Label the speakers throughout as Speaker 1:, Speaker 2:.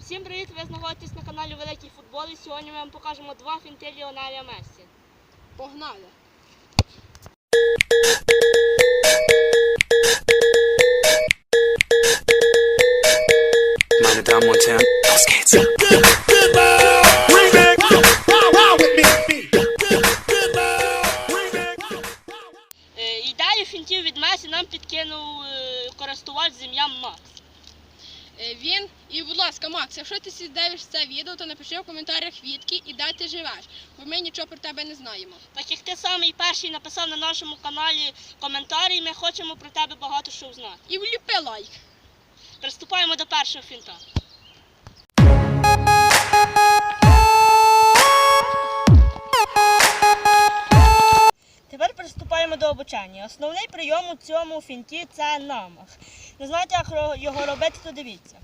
Speaker 1: Всім привіт! Ви знаходитесь на каналі Великий Футбол і сьогодні ми вам покажемо два фінти Ліонеля Мессі.
Speaker 2: Погнали!
Speaker 3: Geht's.
Speaker 1: Е, Ідею фінтів від Месі нам підкинув е, користувач з ім'ям Макс.
Speaker 2: Е, Він і, будь ласка, Макс, якщо ти сідаєш це відео, то напиши в коментарях відки і де ти живеш, бо ми нічого про тебе не знаємо.
Speaker 1: Так як ти самий перший написав на нашому каналі коментарі, ми хочемо про тебе багато що знати.
Speaker 2: І вліпи лайк.
Speaker 1: Приступаємо до першого фінта. Приступаємо до обучення. Основний прийом у цьому фінті це намах. Не знаєте, як його робити, то дивіться.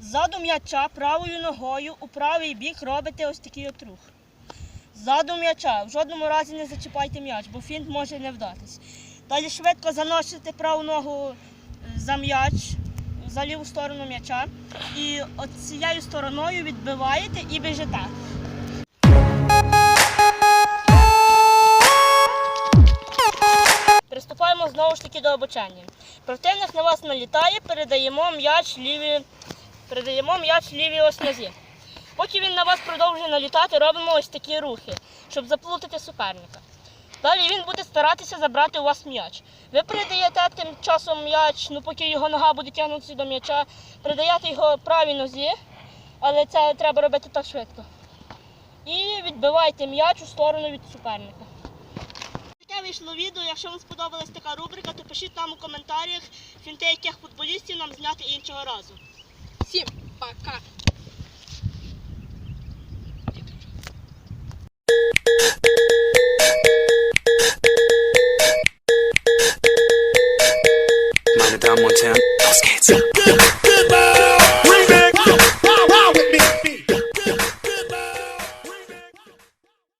Speaker 1: Ззаду м'яча правою ногою у правий бік робите ось такий от рух. Ззаду м'яча. В жодному разі не зачіпайте м'яч, бо фінт може не вдатись. Далі швидко заносите праву ногу е, за м'яч, за ліву сторону м'яча. І от цією стороною відбиваєте і біжите. Приступаємо знову ж таки до обучення. Противник на вас налітає, передаємо м'яч ліві, передаємо м'яч лівій ось нозі. Поки він на вас продовжує налітати, робимо ось такі рухи, щоб заплутати суперника. Далі він буде старатися забрати у вас м'яч. Ви передаєте тим часом м'яч, ну поки його нога буде тягнутися до м'яча, передаєте його правій нозі, але це треба робити так швидко. І відбиваєте м'яч у сторону від суперника. Вийшло відео. Якщо вам сподобалась така рубрика, то пишіть нам у коментарях фінти, яких футболістів нам зняти іншого разу.
Speaker 2: Всім пока!
Speaker 3: Meine Damen und Herren, los geht's.